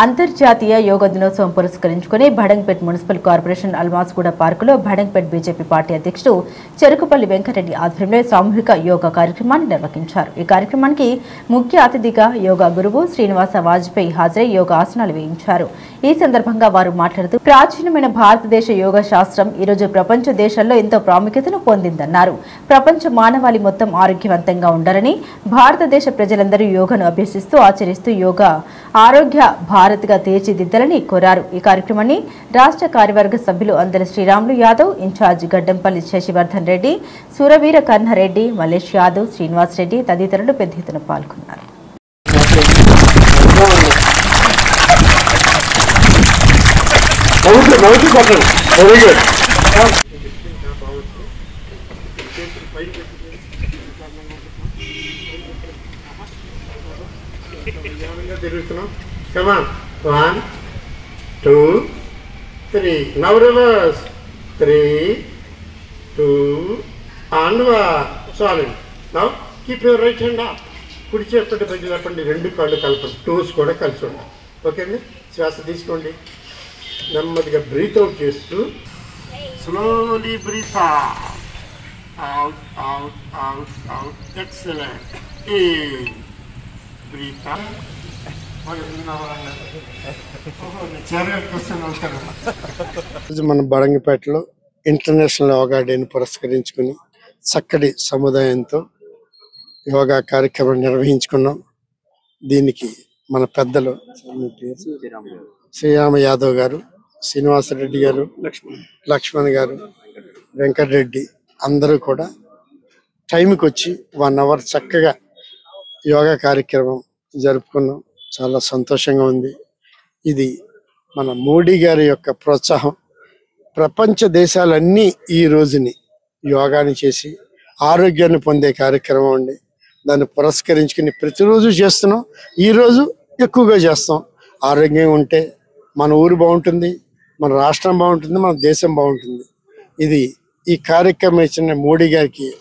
అంతర్జాతీయ యోగా దినోత్సవం పురస్కరించుకుని భడంగ్పేట్ మున్సిపల్ కార్పొరేషన్ అల్మాస్గూడ పార్కులో భడంగ్పేట్ బీజేపీ పార్టీ అధ్యక్షుడు చెరుకుపల్లి వెంకటరెడ్డి ఆధ్వర్యంలో సామూహిక యోగా కార్యక్రమాన్ని నిర్వహించారు. ఈ కార్యక్రమానికి ముఖ్య అతిథిగా యోగా గురువు శ్రీనివాస వాజ్పేయి హాజరై యోగా ఆసనాలు వేయించారు. ఈ సందర్భంగా వారు మాట్లాడుతూ ప్రాచీనమైన భారతదేశ యోగా శాస్త్రం ఈరోజు ప్రపంచ దేశాల్లో ఎంతో ప్రాముఖ్యతను పొందిందన్నారు. ప్రపంచ మానవాళి మొత్తం ఆరోగ్యవంతంగా ఉండాలని భారతదేశ ప్రజలందరూ యోగాను అభ్యసిస్తూ ఆచరిస్తూ యోగా ఆరోగ్య భారత్గా తీర్చిదిద్దాలని కోరారు. ఈ కార్యక్రమాన్ని రాష్ట్ర కార్యవర్గ సభ్యులు అందల శ్రీరాములు యాదవ్ ఇన్ఛార్జ్ గడ్డంపల్లి శశివర్ధన్ రెడ్డి సూరవీర కర్ణారెడ్డి మల్లేష్ యాదవ్ శ్రీనివాస్ రెడ్డి తదితరులు పెద్ద ఎత్తున పాల్గొన్నారు. నవ్వుతూ Come on. One, two, three. Now reverse. Three, two, and one. Solid. Now keep your right hand up. కుడి చేపట్టి పైకి లేపండి రెండు కాళ్ళు కలపండి టూస్ కూడా కలిసి ఉండాలి ఓకే అండి శ్వాస తీసుకోండి నెమ్మదిగా బ్రీత్ అవుట్ చేస్తూ slowly breathe out out out out excellent ఈ బ్రీత్ మన బడంగిపేటలో ఇంటర్నేషనల్ యోగా డేని పురస్కరించుకుని చక్కటి సముదాయంతో యోగా కార్యక్రమం నిర్వహించుకున్నాం. దీనికి మన పెద్దలు శ్రీరామ యాదవ్ గారు శ్రీనివాసరెడ్డి గారు లక్ష్మణ్ గారు వెంకటరెడ్డి అందరూ కూడా టైంకి వచ్చి వన్ అవర్ చక్కగా యోగా కార్యక్రమం జరుపుకున్నాం. చాలా సంతోషంగా ఉంది. ఇది మన మోడీ గారి యొక్క ప్రోత్సాహం. ప్రపంచ దేశాలన్నీ ఈ రోజుని యోగాని చేసి ఆరోగ్యాన్ని పొందే కార్యక్రమం అండి. దాన్ని పురస్కరించుకుని ప్రతిరోజు చేస్తున్నాం. ఈ రోజు ఎక్కువగా చేస్తాం. ఆరోగ్యం ఉంటే మన ఊరు బాగుంటుంది మన రాష్ట్రం బాగుంటుంది మన దేశం బాగుంటుంది. ఇది ఈ కార్యక్రమం ఇచ్చిన మోడీ గారికి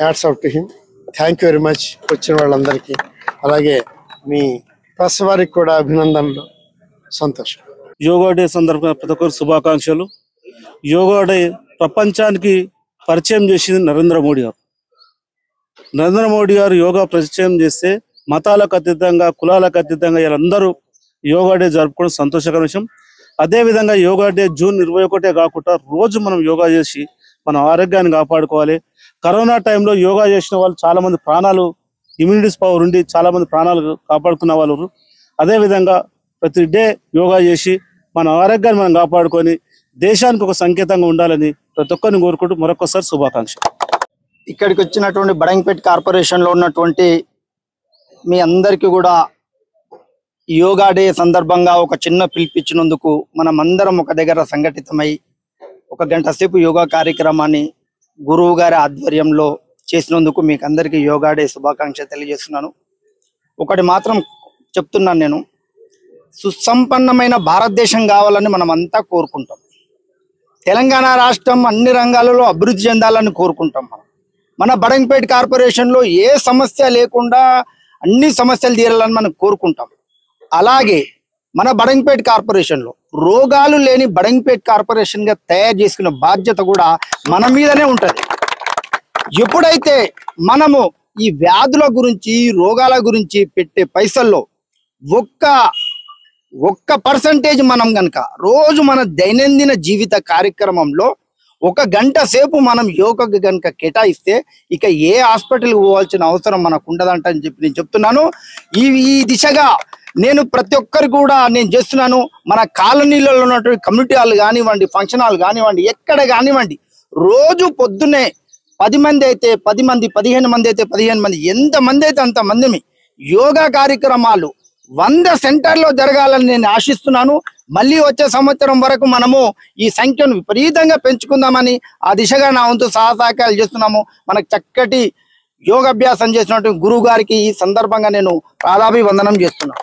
hats off to him. Thank you very much. వచ్చిన వాళ్ళందరికీ. అలాగే మీ ప్రెస్ వారికి కూడా అభినందనలు. సంతోషం. యోగా డే సందర్భంగా ప్రతి ఒక్కరు శుభాకాంక్షలు. యోగా డే ప్రపంచానికి పరిచయం చేసింది నరేంద్ర మోడీ గారు. నరేంద్ర మోడీ గారు యోగా పరిచయం చేస్తే మతాలకు అతీతంగా కులాలకు అతీతంగా వీళ్ళందరూ యోగా డే జరుపుకోవడం సంతోషకర విషయం. అదే విధంగా యోగా డే జూన్ ఇరవై ఒకటే కాకుండా రోజు మనం యోగా చేసి మన ఆరోగ్యాన్ని కాపాడుకోవాలి. కరోనా టైంలో యోగా చేసిన వాళ్ళు చాలా మంది ప్రాణాలు ఇమ్యూనిటీస్ పవర్ ఉండి చాలా మంది ప్రాణాలు కాపాడుకున్న వాళ్ళు అదేవిధంగా అదే విధంగా ప్రతి డే యోగా చేసి మన ఆరోగ్యాన్ని మనం కాపాడుకొని దేశానికి ఒక సంకేతంగా ఉండాలని ప్రతి ఒక్కరిని కోరుకుంటూ మరొకసారి శుభాకాంక్ష ఇక్కడికి వచ్చినటువంటి బడంగపేట్ కార్పొరేషన్లో ఉన్నటువంటి మీ అందరికీ కూడా యోగా డే సందర్భంగా ఒక చిన్న పిలిపించినందుకు మనం అందరం ఒక దగ్గర సంఘటితమై ఒక గంట సేపు యోగా కార్యక్రమాన్ని గురువు గారి ఆధ్వర్యంలో చేసినందుకు మీకు అందరికీ యోగా డే శుభాకాంక్ష తెలియజేస్తున్నాను. ఒకటి మాత్రం చెప్తున్నాను నేను. సుసంపన్నమైన భారతదేశం కావాలని మనం అంతా కోరుకుంటాం. తెలంగాణ రాష్ట్రం అన్ని రంగాలలో అభివృద్ధి చెందాలని కోరుకుంటాం మనం. మన బడంగపేట్ కార్పొరేషన్లో ఏ సమస్య లేకుండా అన్ని సమస్యలు తీరాలని మనం కోరుకుంటాం. అలాగే మన బడంగపేట్ కార్పొరేషన్లో రోగాలు లేని బడంగపేట్ కార్పొరేషన్గా తయారు చేసుకునే బాధ్యత కూడా మన మీదనే ఉంటుంది. ఎప్పుడైతే మనము ఈ వ్యాధుల గురించి రోగాల గురించి పెట్టే పైసల్లో ఒక్క ఒక్క పర్సంటేజ్ మనం గనక రోజు మన దైనందిన జీవిత కార్యక్రమంలో ఒక గంట సేపు మనం యోగకు గనక కేటాయిస్తే ఇక ఏ హాస్పిటల్ పోవాల్సిన అవసరం మనకు ఉండదంట అని చెప్పి నేను చెప్తున్నాను. ఈ ఈ దిశగా నేను ప్రతి ఒక్కరు కూడా నేను చేస్తున్నాను. మన కాలనీలలో ఉన్నటువంటి కమ్యూనిటీ హాల్ కానివ్వండి ఫంక్షన్ హాల్ కానివ్వండి ఎక్కడ కానివ్వండి రోజు పొద్దున్నే పది మంది అయితే పది మంది పదిహేను మంది అయితే పదిహేను మంది ఎంత మంది అయితే అంత మందిని యోగా కార్యక్రమాలు వంద సెంటర్లో జరగాలని నేను ఆశిస్తున్నాను. మళ్ళీ వచ్చే సంవత్సరం వరకు మనము ఈ సంఖ్యను విపరీతంగా పెంచుకుందామని ఆ దిశగా నా వంతు సహసహకారాలు చేస్తున్నాము. మనకు చక్కటి యోగాభ్యాసం చేసినటువంటి గురువు గారికి ఈ సందర్భంగా నేను పాదాభివందనం చేస్తున్నాను.